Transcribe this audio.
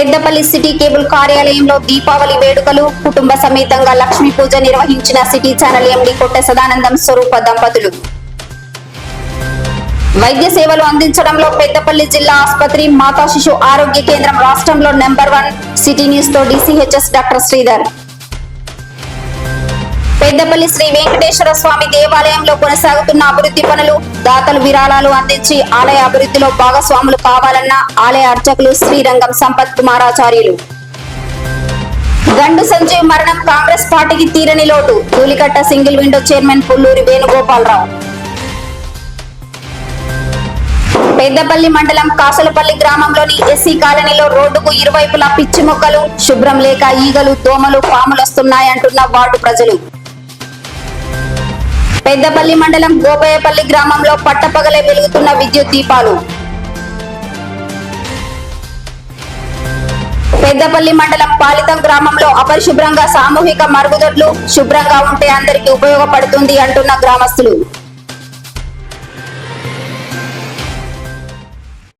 Peddapalli city cable కార్యాలయంలో దీపావళి వేడుకలు కుటుంబ సమేతంగా లక్ష్మీ పూజ నిర్వహించిన సిటీ ఛానల్ ఎండి కొట్ట సదానందం స్వరూప దంపతులు. వైద్య సేవలు అందించడంలో పెద్దపల్లి జిల్లా ఆసుపత్రి మాతా శిశు ఆరోగ్య కేంద్రం రాష్ట్రంలో నెంబర్ వన్ సిటీ న్యూస్తో డిసిహెచ్ఎస్ డాక్టర్ శ్రీధర్. పెద్దపల్లి శ్రీ వెంకటేశ్వర స్వామి దేవాలయంలో కొనసాగుతున్న అభివృద్ధి పనులు దాతలు విరాళాలు అందించి ఆలయ అభివృద్ధిలో భాగస్వాములు కావాలన్న ఆలయ అర్చకులు శ్రీరంగం సంపత్ కుమారాచార్యులు. గండు సంజీవ్ మరణం కాంగ్రెస్ పార్టీకి తీరని లోటు Thulikatta single window chairman Pulluri Venugopala Rao. Peddapalli మండలం కాసలపల్లి గ్రామంలోని ఎస్సీ కాలనీలో రోడ్డుకు ఇరువైపులా పిచ్చి మొక్కలు శుభ్రం లేక ఈగలు దోమలు పాములు వస్తున్నాయంటున్న వార్డు ప్రజలు. పెద్దపల్లి మండలం గోపయ్యపల్లి గ్రామంలో పట్టపగలే వెలుగుతున్న విద్యుత్ దీపాలు. పెద్దపల్లి మండలం పాలితం గ్రామంలో అపరిశుభ్రంగా సామూహిక మరుగుదొడ్లు శుభ్రంగా ఉంటే అందరికీ ఉపయోగపడుతుంది అంటున్న గ్రామస్తులు.